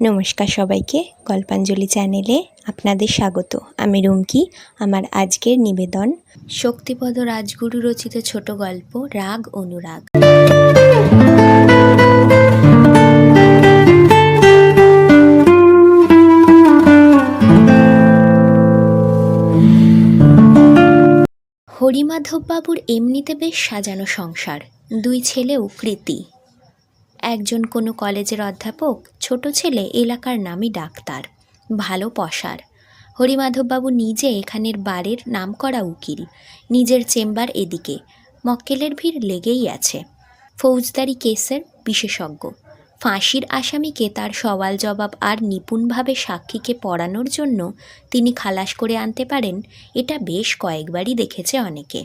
নমস্কার সবাইকে গল্পাঞ্জলি চ্যানেলে আপনাদের স্বাগত। আমি রুমকি, আমার আজকের নিবেদন শক্তিপদ রাজগুরু রচিত ছোট গল্প রাগ, অনুরাগ। হরিমাধববাবুর এমনিতে বেশ সাজানো সংসার, দুই ছেলে ও কৃতি। একজন কোনো কলেজের অধ্যাপক, ছোট ছেলে এলাকার নামই ডাক্তার, ভালো পসার। হরিমাধববাবু নিজে এখানের বারের নামকরা উকিল, নিজের চেম্বার এদিকে, মক্কেলের ভিড় লেগেই আছে। ফৌজদারি কেসের বিশেষজ্ঞ, ফাঁসির আসামিকে তার সওয়াল জবাব আর নিপুণভাবে সাক্ষীকে পড়ানোর জন্য তিনি খালাস করে আনতে পারেন, এটা বেশ কয়েকবারই দেখেছে অনেকে।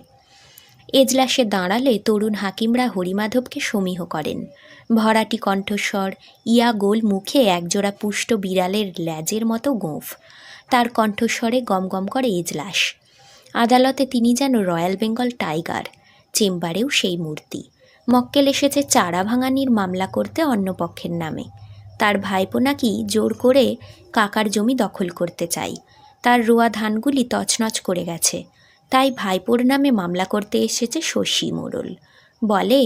এজলাসে দাঁড়ালে তরুণ হাকিমরা হরিমাধবকে সমীহ করেন। ভরাটি কণ্ঠস্বর, ইয়া গোল মুখে একজোড়া পুষ্ট বিড়ালের ল্যাজের মতো গোঁফ। তার কণ্ঠস্বরে গমগম করে এজলাস। আদালতে তিনি যেন রয়্যাল বেঙ্গল টাইগার, চেম্বারেও সেই মূর্তি। মক্কেল এসেছে চারা ভাঙানির মামলা করতে অন্য পক্ষের নামে। তার ভাইপো নাকি জোর করে কাকার জমি দখল করতে চাই তার রোয়া ধানগুলি তছনছ করে গেছে। তাই ভাইপোর নামে মামলা করতে এসেছে শশী মোড়ল। বলে,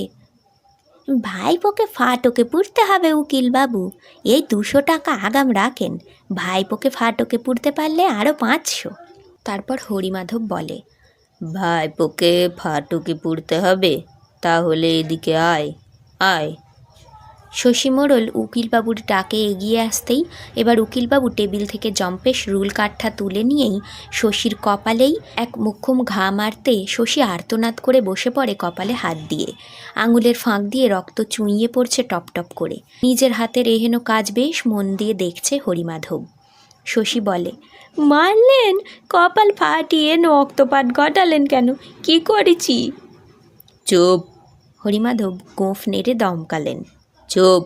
ভাইপোকে ফাটকে পুড়তে হবে উকিল বাবু এই দুশো টাকা আগাম রাখেন। ভাইপোকে ফাটকে পুড়তে পারলে আরও পাঁচশো। তারপর হরিমাধব বলে, ভাইপোকে ফাটুকি পুড়তে হবে? তাহলে এদিকে আয় আয়। শশী মোড়ল উকিলবাবুর ডাকে এগিয়ে আসতেই এবার উকিলবাবু টেবিল থেকে জম্পেশ রুল কাঠটা তুলে নিয়েই শশীর কপালেই এক মুখ্যম ঘা মারতে শশী আর্তনাদ করে বসে পড়ে কপালে হাত দিয়ে। আঙুলের ফাঁক দিয়ে রক্ত চুঁইয়ে পড়ছে টপ টপ করে। নিজের হাতের এহেন কাজ বেশ মন দিয়ে দেখছে হরিমাধব। শশী বলে মারলেন? কপাল ফাটিয়ে রক্তপাত ঘটালেন কেন? কি করেছি? চুপ। হরিমাধব গোঁফ নেড়ে দমকালেন। চুপ।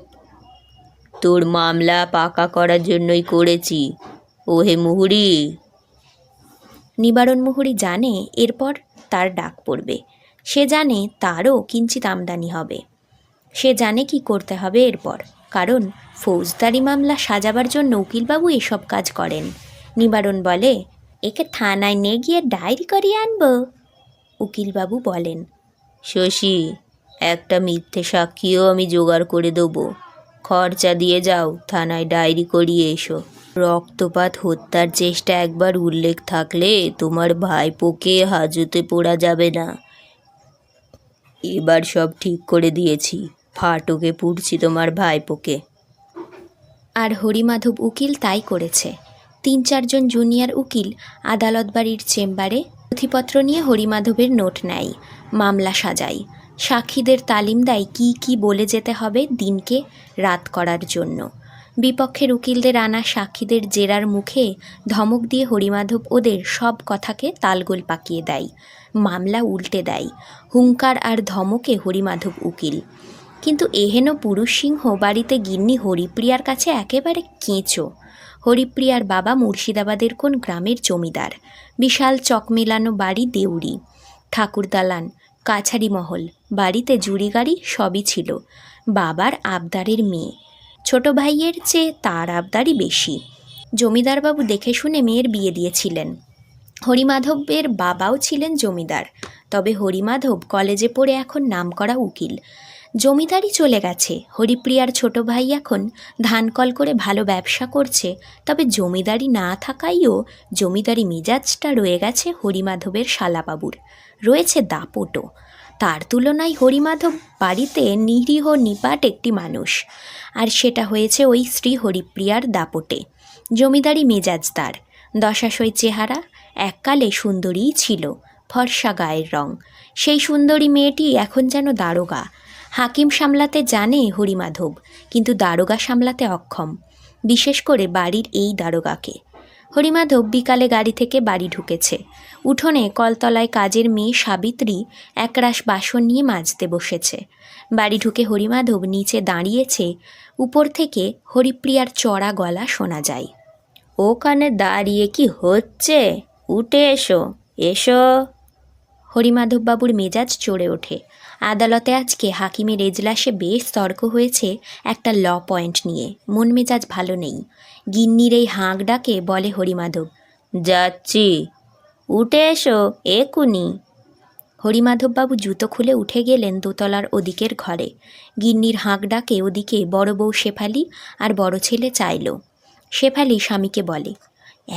তোর মামলা পাকা করার জন্যই করেছি। ওহে মুহুরি। নিবারণ মুহুরি জানে এরপর তার ডাক পড়বে। সে জানে তারও কিঞ্চিত আমদানি হবে। সে জানে কি করতে হবে এরপর কারণ ফৌজদারি মামলা সাজাবার জন্য উকিলবাবু এসব কাজ করেন। নিবারণ বলে একে থানায় নিয়ে গিয়ে ডায়েরি করিয়ে আনব। উকিলবাবু বলেন শশী একটা মিথ্যে সাক্ষীও আমি জোগাড় করে দেবো। খরচা দিয়ে যাও, থানায় ডায়েরি করিয়ে এসো। রক্তপাত হত্যার চেষ্টা একবার উল্লেখ থাকলে তোমার ভাইপোকে হাজতে পোড়া যাবে না। এবার সব ঠিক করে দিয়েছি, ফাটকে পুড়ছি তোমার ভাইপোকে। আর হরিমাধব উকিল তাই করেছে। তিন চারজন জুনিয়র উকিল আদালত বাড়ির চেম্বারে নথিপত্র নিয়ে হরিমাধবের নোট নেয়, মামলা সাজায়। সাক্ষীদের তালিম দেয় কী কী বলে যেতে হবে দিনকে রাত করার জন্য। বিপক্ষের উকিলদের আনা সাক্ষীদের জেরার মুখে ধমক দিয়ে হরিমাধব ওদের সব কথাকে তালগোল পাকিয়ে দেয়, মামলা উল্টে দেয়, হুঙ্কার আর ধমকে হরিমাধব উকিল। কিন্তু এহেন পুরুষ সিংহ বাড়িতে গিন্নি হরিপ্রিয়ার কাছে একেবারে কেঁচো। হরিপ্রিয়ার বাবা মুর্শিদাবাদের কোন গ্রামের জমিদার। বিশাল চক মেলানো বাড়ি দেউরি। ঠাকুর দালান কাছারি মহল। বাড়িতে জুড়ি গাড়ি সবই ছিল। বাবার আবদারের মেয়ে। ছোট ভাইয়ের চেয়ে তার আবদারই বেশি। জমিদারবাবু দেখে শুনে মেয়ের বিয়ে দিয়েছিলেন। হরিমাধবের বাবাও ছিলেন জমিদার। তবে হরিমাধব কলেজে পড়ে এখন নামকরা উকিল। জমিদারই চলে গেছে। হরিপ্রিয়ার ছোট ভাই এখন ধানকল করে ভালো ব্যবসা করছে। তবে জমিদারি না থাকাইও জমিদারি মেজাজটা রয়ে গেছে হরিমাধবের শালাবাবুর। রয়েছে দাপটও। তার তুলনায় হরিমাধব বাড়িতে নিরীহ নিপাট একটি মানুষ। আর সেটা হয়েছে ওই শ্রী হরিপ্রিয়ার দাপটে। জমিদারি মেজাজ তার। দশাশয় চেহারা, এককালে সুন্দরীই ছিল, ফর্সা গায়ের রং। সেই সুন্দরী মেয়েটি এখন যেন দারোগা। হাকিম সামলাতে জানে হরিমাধব, কিন্তু দারোগা সামলাতে অক্ষম। বিশেষ করে বাড়ির এই দারোগাকে। হরিমাধব বিকালে গাড়ি থেকে বাড়ি ঢুকেছে। উঠোনে কলতলায় কাজের মেয়ে সাবিত্রী একরাশ বাসন নিয়ে মাজতে বসেছে। বাড়ি ঢুকে হরিমাধব নিচে দাঁড়িয়েছে, উপর থেকে হরিপ্রিয়ার চড়া গলা শোনা যায়। ওখানে দাঁড়িয়ে কি হচ্ছে? উঠে এসো এসো। হরিমাধববাবুর মেজাজ চড়ে ওঠে। আদালতে আজকে হাকিমের এজলাসে বেশ তর্ক হয়েছে একটা ল পয়েন্ট নিয়ে। মন মেজাজ ভালো নেই। গিন্নির এই হাঁক ডাকে বলে হরিমাধব, যাচ্ছি। উঠে এসো একুনি হরিমাধববাবু জুতো খুলে উঠে গেলেন দোতলার ওদিকের ঘরে। গিন্নির হাঁক ডাকে ওদিকে বড় বউ শেফালি আর বড় ছেলে চাইল। শেফালি স্বামীকে বলে,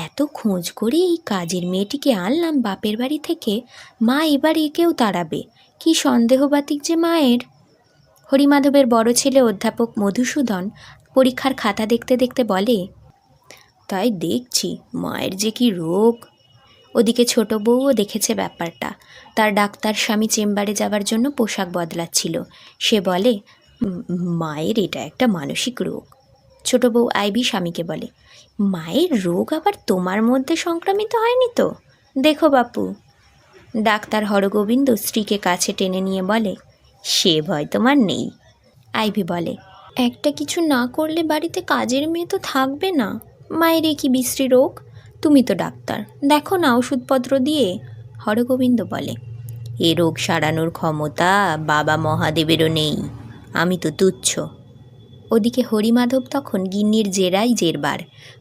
এত খোঁজ করে এই কাজের মেয়েটিকে আনলাম বাপের বাড়ি থেকে, মা এবার একেও তাড়াবে। কি সন্দেহবাতিক যে মায়ের? হরিমাধবের বড় ছেলে অধ্যাপক মধুসূদন পরীক্ষার খাতা দেখতে দেখতে বলে, তাই দেখছি, মায়ের যে কি রোগ। ওদিকে ছোট বউও দেখেছে ব্যাপারটা। তার ডাক্তার স্বামী চেম্বারে যাওয়ার জন্য পোশাক বদলাচ্ছিল। সে বলে মায়ের এটা একটা মানসিক রোগ। ছোট বউ আইবি স্বামীকে বলে, মায়ের রোগ আবার তোমার মধ্যে সংক্রামিত হয়নি তো? দেখো বাপু। ডাক্তার হরগোবিন্দ স্ত্রীকে কাছে টেনে নিয়ে বলে, সে ভয় তোমার নেই। আইভি বলে একটা কিছু না করলে বাড়িতে কাজের মেয়ে তো থাকবে না। মায়ের কি বিশ্রী রোগ? তুমি তো ডাক্তার। দেখো না ওষুধপত্র দিয়ে। হরগোবিন্দ বলে, এ রোগ সারানোর ক্ষমতা বাবা মহাদেবেরও নেই। আমি তো তুচ্ছ। ওদিকে হরিমাধব তখন গিন্নির জেরাই জেরবার।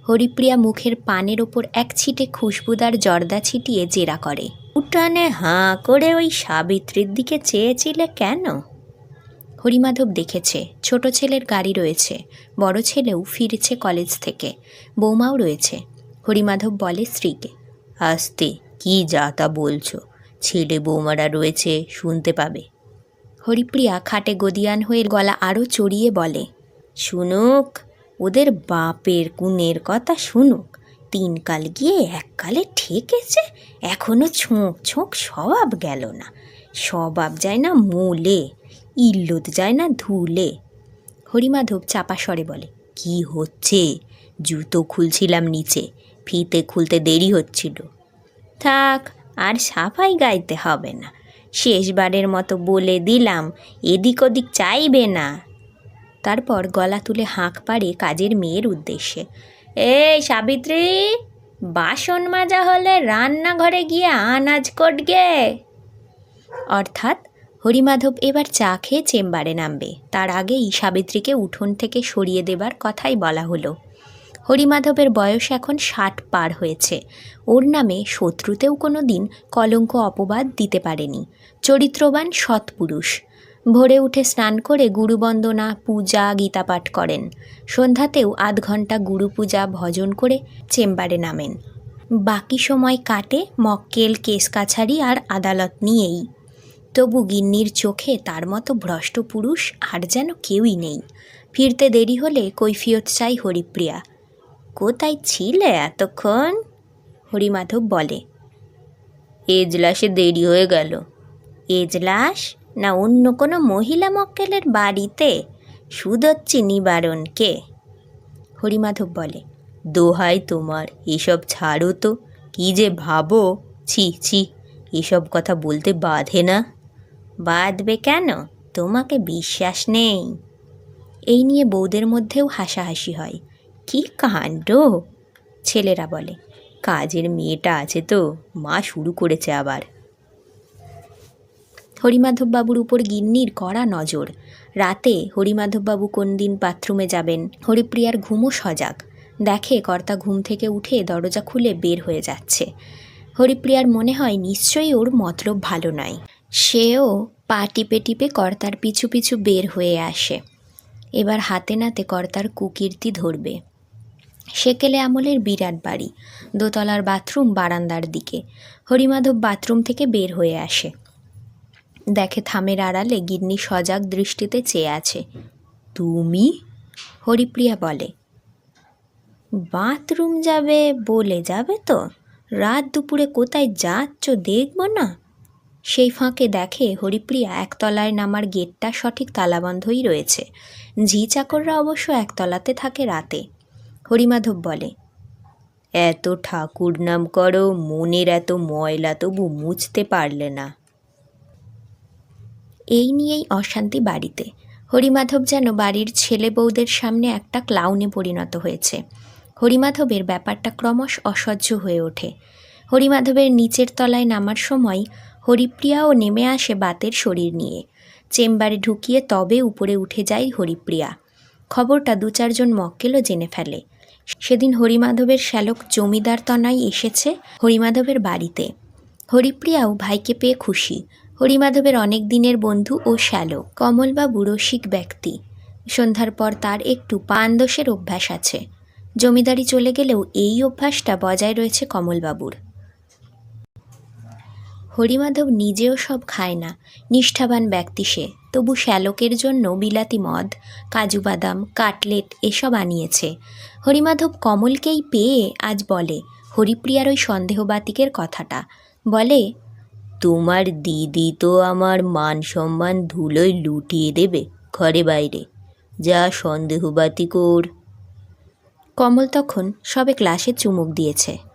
হরিপ্রিয়া মুখের পানের ওপর এক ছিটে খুশবুদার জর্দা ছিটিয়ে জেরা করে। উঠানে হাঁ করে ওই সাবিত্রীর দিকে চেয়েছিলে কেন? হরিমাধব দেখেছে, ছোট ছেলের গাড়ি রয়েছে, বড় ছেলেও ফিরেছে কলেজ থেকে, বৌমাও রয়েছে। হরিমাধব বলে, স্ত্রীকে। আস্তে, কি যা তা বলছো? ছেলে বৌমারা রয়েছে, শুনতে পাবে। হরিপ্রিয়া খাটে গদিয়ান হয়ে গলা আরও চড়িয়ে বলে, শুনুক, ওদের বাপের কুনের কথা শুনুক। তিন কাল গিয়ে এককালে ঠেকেছে এখনও ছোঁক ছোঁক স্বভাব গেল না। স্বভাব যায় না মূলে। ইল্লত যায় না ধুলে। হরিমাধব চাপা স্বরে বলে, কি হচ্ছে? জুতো খুলছিলাম নিচে, ফিতে খুলতে দেরি হচ্ছিল। থাক, আর সাফাই গাইতে হবে না। শেষবারের মতো বলে দিলাম, এদিক ওদিক চাইবে না। তারপর গলা তুলে হাঁক পাড়ে কাজের মেয়ের উদ্দেশ্যে, এই সাবিত্রী, বাসন মাজা হলে রান্নাঘরে গিয়ে আনাজ কটগে। অর্থাৎ হরিমাধব এবার চা খেয়ে চেম্বারে নামবে। তার আগেই সাবিত্রীকে উঠোন থেকে সরিয়ে দেবার কথাই বলা হলো। হরিমাধবের বয়স এখন ষাট পার হয়েছে। ওর নামে শত্রুতেও কোনো দিন কলঙ্ক অপবাদ দিতে পারেনি। চরিত্রবান সৎপুরুষ ভোরে উঠে স্নান করে গুরুবন্দনা, পূজা গীতাপাঠ করেন। সন্ধ্যাতেও আধ ঘণ্টা গুরু পূজা ভজন করে চেম্বারে নামেন। বাকি সময় কাটে মক্কেল, কেস কাছারি আর আদালত নিয়েই। তবু গিন্নির চোখে তার মতো ভ্রষ্ট পুরুষ আর যেন কেউই নেই। ফিরতে দেরি হলে কৈফিয়ত চাই হরিপ্রিয়া। কোথায় ছিলে এতক্ষণ? হরিমাধব বলে। এজলাসে দেরি হয়ে গেল। এজলাস? না অন্য কোনো মহিলা মক্কেলের বাড়িতে? সুদচ্ছি নিবারণকে। হরিমাধব বলে। দোহাই তোমার, এসব ছাড়ো তো। কী যে ভাবো? ছি ছি, এসব কথা বলতে বাধে না। বাঁধবে কেন? তোমাকে বিশ্বাস নেই। এই নিয়ে বউদের মধ্যেও হাসাহাসি হয়। কি কাণ্ড? ছেলেরা বলে, কাজের মেয়েটা আছে তো, মা শুরু করেছে আবার। হরিমাধববাবুর উপর গিন্নির কড়া নজর। রাতে হরিমাধববাবু কোন দিন বাথরুমে যাবেন? হরিপ্রিয়ার ঘুমও সজাগ। দেখে কর্তা ঘুম থেকে উঠে দরজা খুলে বের হয়ে যাচ্ছে। হরিপ্রিয়ার মনে হয় নিশ্চয়ই ওর মতলব ভালো নয়। সেও পা টিপে টিপে কর্তার পিছু পিছু বের হয়ে আসে। এবার হাতে নাতে কর্তার কুকীর্তি ধরবে। সেকেলে আমলের বিরাট বাড়ি, দোতলার বাথরুম বারান্দার দিকে। হরিমাধব বাথরুম থেকে বের হয়ে আসে। দেখে থামের আড়ালে গিন্নি সজাগ দৃষ্টিতে চেয়ে আছে। তুমি? হরিপ্রিয়া বলে। বাথরুম যাবে বলে যাবে তো? রাত দুপুরে কোথায় যাচ্ছ দেখব না? সেই ফাঁকে দেখে হরিপ্রিয়া একতলায় নামার গেটটা সঠিক তালাবন্ধই রয়েছে। ঝি চাকররা অবশ্য একতলাতে থাকে রাতে। হরিমাধব বলে, এত ঠাকুর নাম করো, মনের এত ময়লা তবু মুছতে পারলে না। এই নিয়েই অশান্তি বাড়িতে। হরিমাধব যেন বাড়ির ছেলে বউদের সামনে একটা ক্লাউনে পরিণত হয়েছে। হরিমাধবের ব্যাপারটা ক্রমশ অসহ্য হয়ে ওঠে। হরিমাধবের নিচের তলায় নামার সময় হরিপ্রিয়াও নেমে আসে বাতের শরীর নিয়ে। চেম্বারে ঢুকিয়ে তবে উপরে উঠে যায় হরিপ্রিয়া। খবরটা দু চারজন মক্কেলও জেনে ফেলে। সেদিন হরিমাধবের শ্যালক জমিদার তনাই এসেছে হরিমাধবের বাড়িতে। হরিপ্রিয়াও ভাইকে পেয়ে খুশি। হরিমাধবের অনেক দিনের বন্ধু ও শ্যালক। কমলবাবু রসিক ব্যক্তি। সন্ধ্যার পর তার একটু পানদোষের অভ্যাস আছে। জমিদারি চলে গেলেও এই অভ্যাসটা বজায় রয়েছে কমলবাবুর। হরিমাধব নিজেও সব খায় না, নিষ্ঠাবান ব্যক্তি সে। তবু শ্যালকের জন্য বিলাতি মদ, কাজু বাদাম, কাটলেট এসব আনিয়েছে। হরিমাধব কমলকেই পেয়ে আজ বলে, হরিপ্রিয়ার ওই সন্দেহবাতিকের কথাটা। বলে, তোমার দিদি তো আমার মান সম্মান ধুলোয় লুটিয়ে দেবে ঘরে বাইরে। যা সন্দেহবাতি কর কমল তখন সবে ক্লাসে চুমুক দিয়েছে।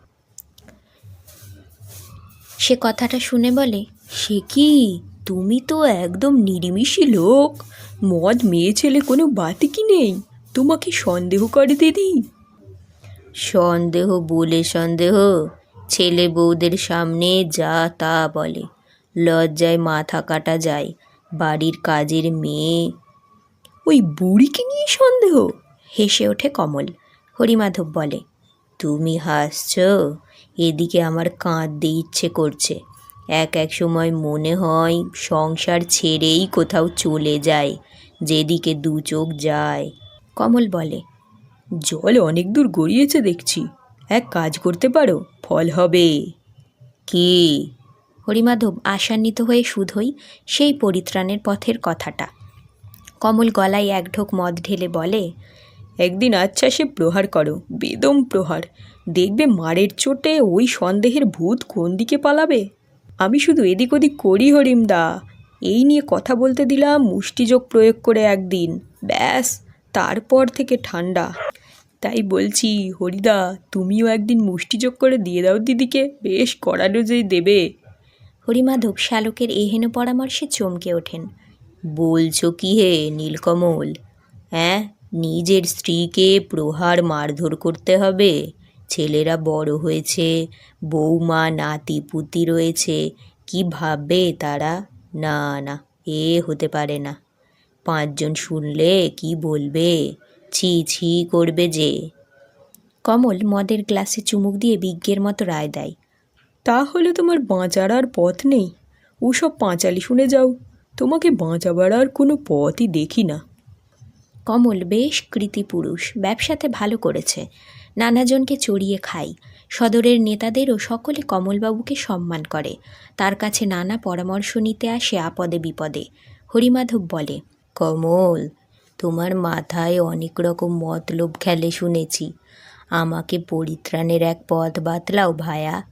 সে কথাটা শুনে বলে, সে কি? তুমি তো একদম নিরিমিষি লোক। মদ মেয়ে ছেলে কোনো বাতি কি নেই? তোমাকে সন্দেহ করে দিদি? সন্দেহ, বলে সন্দেহ। ছেলে বউদের সামনে যা তা বলে। লজ্জায় মাথা কাটা যায় বাড়ির কাজের মেয়ে। ওই বুড়িকে নিয়ে সন্দেহ? হেসে ওঠে কমল। হরিমাধব বলে, তুমি হাসছ? এদিকে আমার কাঁদতে ইচ্ছে করছে। এক এক সময় মনে হয় সংসার ছেড়েই কোথাও চলে যায়, যেদিকে দু চোখ যায়। কমল বলে, জল অনেক দূর গড়িয়েছে দেখছি। এক কাজ করতে পারো, ফল হবে। কি? হরিমাধব আশান্বিত হয়ে শুধোই সেই পরিত্রাণের পথের কথাটা। কমল গলায় এক ঢোক মদ ঢেলে বলে একদিন আচ্ছা সে প্রহার করো, বেদম প্রহার। দেখবে মারের চোটে ওই সন্দেহের ভূত কোন দিকে পালাবে? আমি শুধু এদিক ওদিক করি হরিমদা এই নিয়ে কথা বলতে দিলাম, মুষ্টিযোগ প্রয়োগ করে একদিন। ব্যাস, তারপর থেকে ঠান্ডা। তাই বলছি হরিদা তুমিও একদিন মুষ্টিযোগ করে দিয়ে দাও দিদিকে, বেশ কড়া যে দেবে। হরিমাধব শ্যালকের এহেন পরামর্শে চমকে ওঠেন। বলছো কি হে, নীলকমল? হ্যাঁ নিজের স্ত্রীকে প্রহার মারধর করতে হবে। ছেলেরা বড় হয়েছে, বৌমা, নাতি, পুতি রয়েছে। কি ভাববে তারা? না না, এ হতে পারে না। পাঁচজন শুনলে কি বলবে? ছি ছি করবে যে। কমল মদের গ্লাসে চুমুক দিয়ে বিজ্ঞের মতো রায় দেয়। তাহলে তোমার বাঁচার আর পথ নেই। ওসব পাঁচালি শুনে যাও। তোমাকে বাঁচাবার আর কোনো পথই দেখি না। কমল বেশ কৃতি পুরুষ ব্যবসাতে ভালো করেছে। নানাজনকে চড়িয়ে খাই সদরের নেতাদেরও সকলে কমলবাবুকে সম্মান করে। তার কাছে নানা পরামর্শ নিতে আসে আপদে বিপদে। হরিমাধব বলে, কমল, তোমার মাথায় অনেক রকম মতলব খেলে শুনেছি। আমাকে পরিত্রাণের এক পথ বাতলাও ভায়া।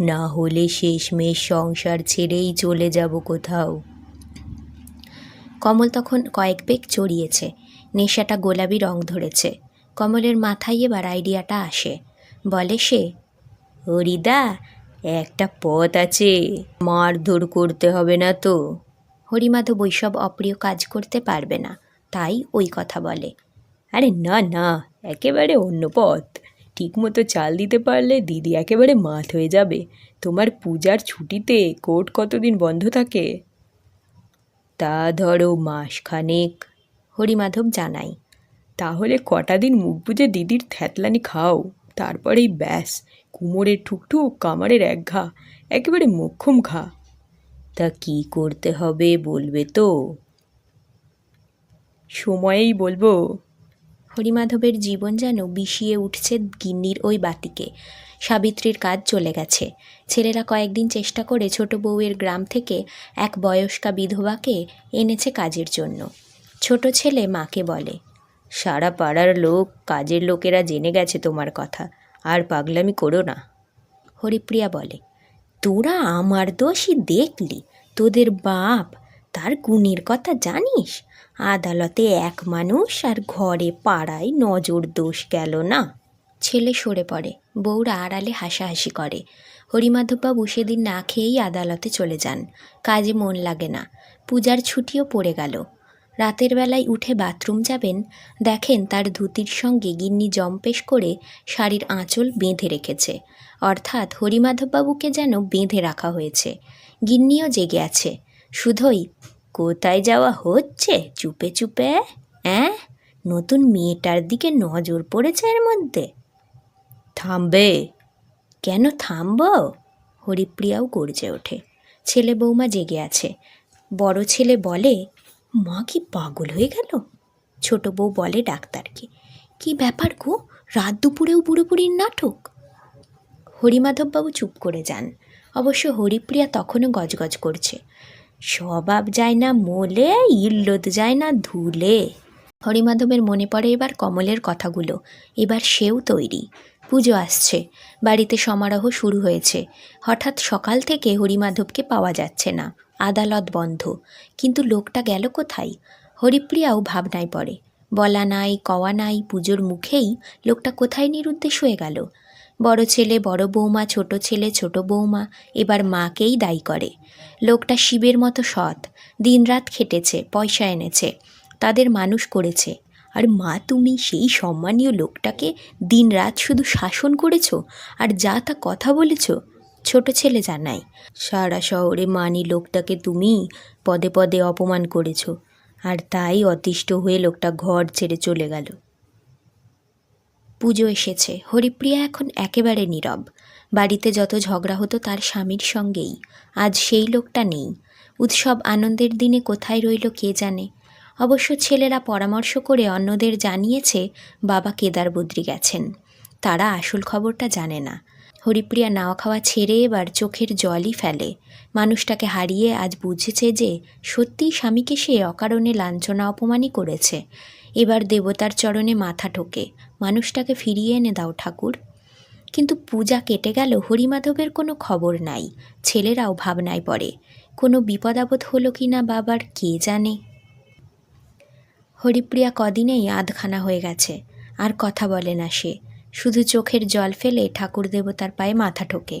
না হলে শেষমেশ সংসার ছেড়েই চলে যাব কোথাও। কমল তখন কয়েক বেগ চড়িয়েছে। নেশাটা গোলাপি রং ধরেছে। কমলের মাথায় এবার আইডিয়াটা আসে। বলে সে, হরিদা, একটা পথ আছে। মারধর করতে হবে না তো। হরিমাধব ওইসব অপ্রিয় কাজ করতে পারবে না। তাই ওই কথা বলে। আরে না না, একেবারে অন্য পথ। ঠিকমতো চাল দিতে পারলে দিদি একেবারে মাত হয়ে যাবে। তোমার পূজার ছুটিতে কোর্ট কতদিন বন্ধ থাকে? তা ধরো মাসখানেক। হরিমাধব জানাই। তাহলে কটা দিন মুখ বুজে দিদির থ্যাতলানি খাও। তারপরেই ব্যাস কুমোরের ঠুকঠুক কামারের এক ঘা একেবারে মোক্ষম ঘা। তা কি করতে হবে বলবে তো? সময়েই বলব। হরিমাধবের জীবন যেন বিষিয়ে উঠছে গিন্নির ওই বাতিকে। সাবিত্রীর কাজ চলে গেছে। ছেলেরা কয়েকদিন চেষ্টা করে ছোট বউয়ের গ্রাম থেকে এক বয়স্কা বিধবাকে এনেছে কাজের জন্য। ছোট ছেলে মাকে বলে, সারা পাড়ার লোক, কাজের লোকেরা জেনে গেছে তোমার কথা, আর পাগলামি করো না। হরিপ্রিয়া বলে, তোরা আমার দোষই দেখলি, তোদের বাপ, তার গুণের কথা জানিস? আদালতে এক মানুষ আর ঘরে পাড়ায় নজর দোষ গেল না? ছেলে সরে পড়ে, বউরা আড়ালে হাসাহাসি করে, হরিমাধববাবু সেদিন না খেয়েই আদালতে চলে যান, কাজে মন লাগে না, পূজার ছুটিও পড়ে গেল রাতের বেলায় উঠে বাথরুম যাবেন, দেখেন তার ধুতির সঙ্গে গিন্নি জম্পেশ করে শাড়ির আঁচল বেঁধে রেখেছে। অর্থাৎ হরিমাধববাবুকে যেন বেঁধে রাখা হয়েছে। গিন্নিও জেগে আছে। শুধুই কোথায় যাওয়া হচ্ছে? চুপে চুপে হ্যাঁ নতুন মেয়েটার দিকে নজর পড়েছে এর মধ্যে? থামবে? কেন থামবো? হরিপ্রিয়াও গর্জে ওঠে। ছেলে বৌমা জেগে আছে। বড় ছেলে বলে মা কি পাগল হয়ে গেল? ছোট বউ বলে ডাক্তারকে। কি ব্যাপার গো? রাত দুপুরেও বুড়োপুরির নাটক? হরিমাধববাবু চুপ করে যান। অবশ্য হরিপ্রিয়া তখনও গজগজ করছে। স্বভাব যায় না মোলে ইল্লত যায় না ধুলে। হরিমাধবের মনে পড়ে এবার কমলের কথাগুলো। এবার সেও তৈরি। পুজো আসছে। বাড়িতে সমারোহ শুরু হয়েছে। হঠাৎ সকাল থেকে হরিমাধবকে পাওয়া যাচ্ছে না। আদালত বন্ধ। কিন্তু লোকটা গেল কোথায়? হরিপ্রিয়াও ভাবনায় পড়ে। বলা নাই, কওয়া নাই, পুজোর মুখেই লোকটা কোথায় নিরুদ্দেশ হয়ে গেল? বড় ছেলে, বড় বৌমা, ছোট ছেলে, ছোট বৌমা, এবার মাকেই দায়ী করে। লোকটা শিবের মতো সৎ, দিনরাত খেটেছে, পয়সা এনেছে, তাদের মানুষ করেছে। আর মা, তুমি সেই সম্মানীয় লোকটাকে দিনরাত শুধু শাসন করেছ? আর যা তা কথা বলেছ ছোট ছেলে জানাই, সারা শহরে মানি লোকটাকে তুমি পদে পদে অপমান করেছ, আর তাই অতিষ্ঠ হয়ে লোকটা ঘর ছেড়ে চলে গেল। পুজো এসেছে। হরিপ্রিয়া এখন একেবারে নীরব। বাড়িতে যত ঝগড়া হতো তার স্বামীর সঙ্গেই। আজ সেই লোকটা নেই। উৎসব আনন্দের দিনে কোথায় রইল কে জানে? অবশ্য ছেলেরা পরামর্শ করে অন্যদের জানিয়েছে, বাবা কেদার বদ্রি গেছেন। তারা আসল খবরটা জানে না। হরিপ্রিয়া নাওয়া খাওয়া ছেড়ে এবার চোখের জলই ফেলে। মানুষটাকে হারিয়ে আজ বুঝেছে যে সত্যিই স্বামীকে সে অকারণে লাঞ্ছনা অপমানই করেছে। এবার দেবতার চরণে মাথা ঠোকে। মানুষটাকে ফিরিয়ে এনে দাও ঠাকুর। কিন্তু পূজা কেটে গেল, হরিমাধবের কোনো খবর নাই। ছেলেরাও ভাবনায় পড়ে। কোনো বিপদ আপদ হলো কি না বাবার, কে জানে? হরিপ্রিয়া কদিনেই আধখানা হয়ে গেছে। আর কথা বলে না সে। শুধু চোখের জল ফেলে ঠাকুর দেবতার পায়ে মাথা ঠোকে,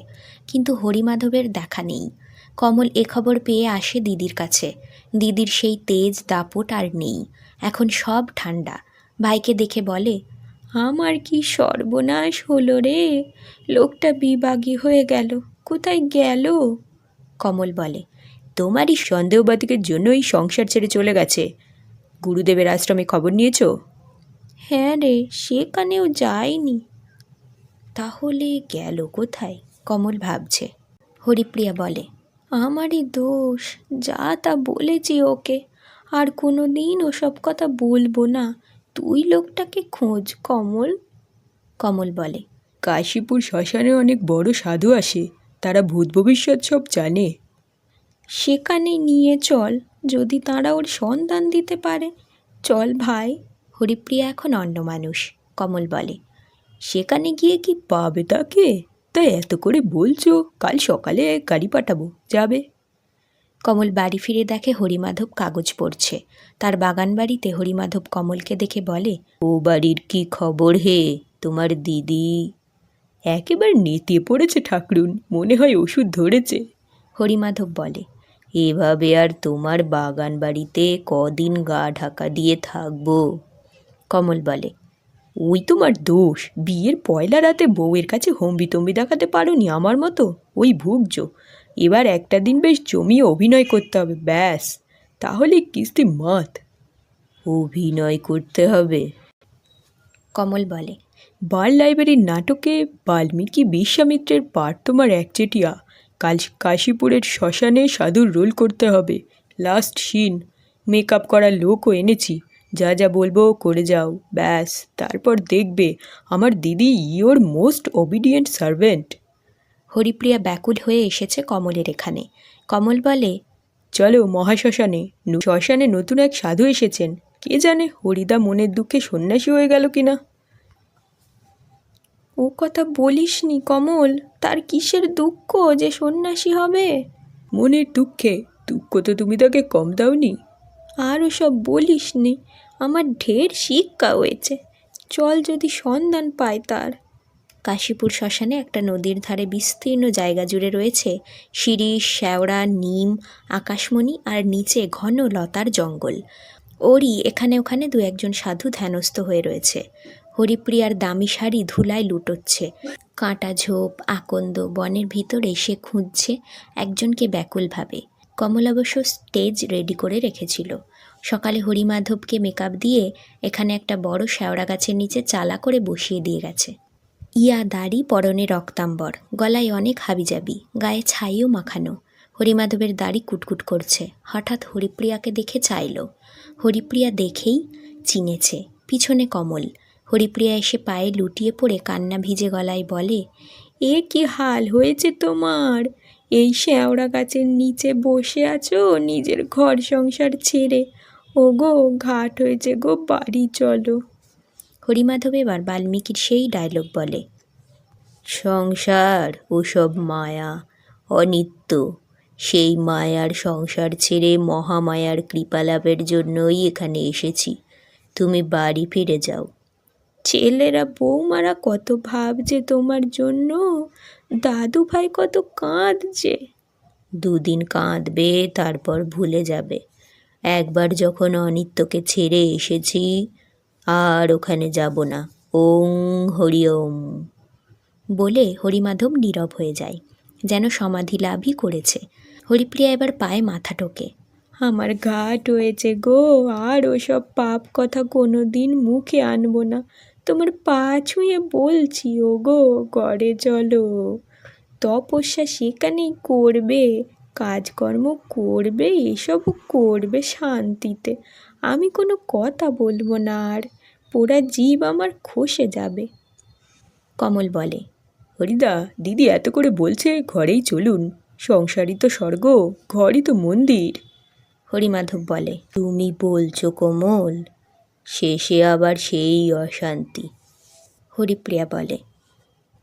কিন্তু হরিমাধবের দেখা নেই। কমল এ খবর পেয়ে আসে দিদির কাছে। দিদির সেই তেজ, দাপট আর নেই। এখন সব ঠান্ডা ভাইকে দেখে বলে, আমার কি সর্বনাশ হলো রে? লোকটা বিবাগী হয়ে গেল। কোথায় গেল? কমল বলে, তোমারই সন্দেহবাদিকের জন্যই সংসার ছেড়ে চলে গেছে। গুরুদেবের আশ্রমে খবর নিয়েছো? হ্যাঁ রে সেখানেও যায়নি তাহলে গেল কোথায়? কমল ভাবছে। হরিপ্রিয়া বলে আমারই দোষ যা তা বলেছি ওকে। আর কোনো দিন ওসব কথা বলব না। তুই লোকটাকে খোঁজ কমল। কমল বলে কাশীপুর শ্মশানে অনেক বড় সাধু আসে। তারা ভূত ভবিষ্যৎ সব জানে। সেখানে নিয়ে চল যদি তারা ওর সন্ধান দিতে পারে। চল ভাই। হরিপ্রিয়া এখন অন্য মানুষ, কমল বলে। সেখানে গিয়ে কি পাবে তাকে? তাই এত করে বলছো, কাল সকালে গাড়ি পাঠাবো, যাবে? কমল বাড়ি ফিরে দেখে হরিমাধব কাগজ পড়ছে। তার বাগান বাড়িতে হরিমাধব কমলকে দেখে বলে, ও বাড়ির কি খবর হে তোমার দিদি? একেবারে নেতিয়ে পড়েছে ঠাকরুন, মনে হয় ওষুধ ধরেছে। হরিমাধব বলে, এভাবে আর তোমার বাগান বাড়িতে কদিন গা ঢাকা দিয়ে থাকব? কমল বলে, ওই তোমার দোষ। বিয়ের পয়লা রাতে বউয়ের কাছে হম্বি তম্বি দেখাতে পারোনি আমার মতো? ওই ভুগছ। এবার একটা দিন বেশ জমিয়ে অভিনয় করতে হবে, ব্যাস। তাহলে কিস্তি মাত। অভিনয় করতে হবে। কমল বলে, বাল লাইব্রেরির নাটকে বাল্মীকি বিশ্বামিত্রের পাঠ তোমার একচেটিয়া কাল কাশীপুরের শ্মশানে সাধুর রোল করতে হবে। Last scene. মেকআপ করার লোকও এনেছি। যা যা বলব করে যাও। ব্যাস তারপর দেখবে আমার দিদি your most obedient servant Haripriya ব্যাকুল হয়ে এসেছে কমলের এখানে। কমল বলে চলো মহাশ্মশানে ন- শ্মশানে নতুন এক সাধু এসেছেন। কে জানে হরিদা মনের দুঃখে সন্ন্যাসী হয়ে গেল কিনা? ও কথা বলিসনি কমল তার কিসের দুঃখ যে সন্ন্যাসী হবে? মনের দুঃখে দুঃখ তো তুমি তাকে কম দাওনি। আর ওসব বলিস বলিসনি আমার ঢের শিক্ষা হয়েছে। চল যদি সন্ধান পায় তার। কাশীপুর শ্মশানে একটা নদীর ধারে বিস্তীর্ণ জায়গা জুড়ে রয়েছে শিরিষ শ্যাওড়া, নিম, আকাশমণি আর নিচে ঘন লতার জঙ্গল। ওরই এখানে ওখানে দু একজন সাধু ধ্যানস্থ হয়ে রয়েছে। হরিপ্রিয়ার দামি শাড়ি ধুলায় লুটোচ্ছে। কাঁটা ঝোপ, আকন্দ, বনের ভিতরে সে খুঁজছে একজনকে ব্যাকুলভাবে। কমল অবশ্য স্টেজ রেডি করে রেখেছিল। সকালে হরিমাধবকে মেকআপ দিয়ে এখানে একটা বড় শ্যাওড়া গাছের নিচে চালা করে বসিয়ে দিয়ে গেছে। ইয়া দাড়ি পরনে রক্তাম্বর, গলায় অনেক হাবিজাবি, গায়ে ছাইও মাখানো। হরিমাধবের দাড়ি কুটকুট করছে। হঠাৎ হরিপ্রিয়াকে দেখে চাইল। হরিপ্রিয়া দেখেই চিনেছে। পিছনে কমল। হরিপ্রিয়া এসে পায়ে লুটিয়ে পড়ে কান্না ভিজে গলায় বলে, এ কি হাল হয়েছে তোমার? এই শ্যাওড়া গাছের নিচে বসে আছো নিজের ঘর সংসার ছেড়ে? ও গো ঘাট হয়েছে গো, বাড়ি চলো। হরিমাধব এবার বাল্মীকির সেই ডায়লগ বলে, সংসার, ওসব মায়া, অনিত্য, সেই মায়ার সংসার ছেড়ে মহামায়ার কৃপালাভের জন্যই এখানে এসেছি। তুমি বাড়ি ফিরে যাও। ছেলেরা, বৌমারা কত ভাবছে তোমার জন্য? দাদু ভাই কত কাঁদছে। দুদিন কাঁদবে, তারপর ভুলে যাবে। একবার যখন অনিত্যকে ছেড়ে এসেছি, আর ওখানে যাব না। ওং হরি ওম। বলে হরিমাধব নীরব হয়ে যায়, যেন সমাধি লাভই করেছে। হরিপ্রিয়া এবার পায়ে মাথা টোকে। আমার ঘাট হয়েছে গো, আর ওসব পাপ কথা কোনো দিন মুখে আনব না। তোমার পা ছুঁয়ে বলছি ও গো গড়ে চলো। তপস্যা সেখানেই করবে, কাজকর্ম করবে এসবও করবে শান্তিতে। আমি কোনো কথা বলব না আর পোড়া জীব আমার খসে যাবে। কমল বলে, হরিদা, দিদি এত করে বলছে, ঘরেই চলুন। সংসারই তো স্বর্গ, ঘরই তো মন্দির। হরিমাধব বলে, তুমি বলছো কোমল শেষে আবার সেই অশান্তি। হরিপ্রিয়া বলে,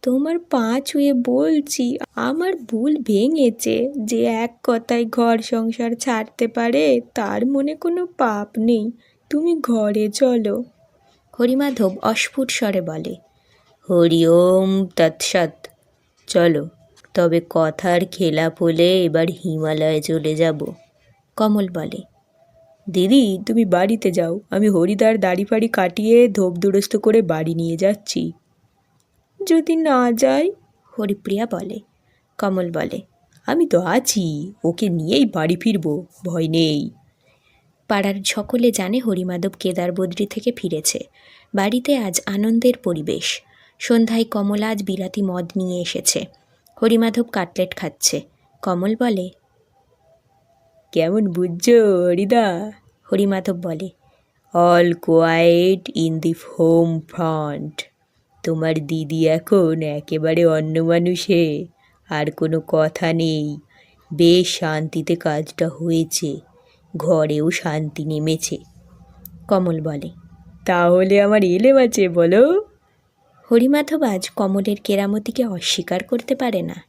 তোমার পা ছুঁয়ে বলছি, আমার ভুল ভেঙেছে। যে এক কথায় ঘর সংসার ছাড়তে পারে, তার মনে কোনো পাপ নেই। তুমি ঘরে চলো। হরিমাধব অস্ফুট স্বরে বলে, হরি ওম তৎসৎ। চলো, তবে কথার খেলাপ হলে এবার হিমালয়ে চলে যাব। কমল বলে দিদি, তুমি বাড়িতে যাও। আমি হরিদার দাড়ি ফাড়ি কাটিয়ে ধোপ দুরস্ত করে বাড়ি নিয়ে যাচ্ছি। যদি না যাই? হরিপ্রিয়া বলে। কমল বলে। আমি তো আছি। ওকে নিয়েই বাড়ি ফিরবো। ভয় নেই। পাড়ার সকলে জানে হরিমাধব কেদার বদ্রী থেকে ফিরেছে। বাড়িতে আজ আনন্দের পরিবেশ। সন্ধ্যায় কমল আজ বিলাতি মদ নিয়ে এসেছে। হরিমাধব কাটলেট খাচ্ছে। কমল বলে কেমন বুঝছ, হরিদা? হরিমাধব বলে all quiet in the home front তোমার দিদি এখন একেবারে অন্য মানুষে, আর কোনো কথা নেই। বেশ শান্তিতে কাজটা হয়েছে, ঘরেও শান্তি নেমেছে, কমল বলে। তাহলে আমার এলেম আছে, বলো। হরিমাধব আজ কমলের কেরামতিকে অস্বীকার করতে পারে না।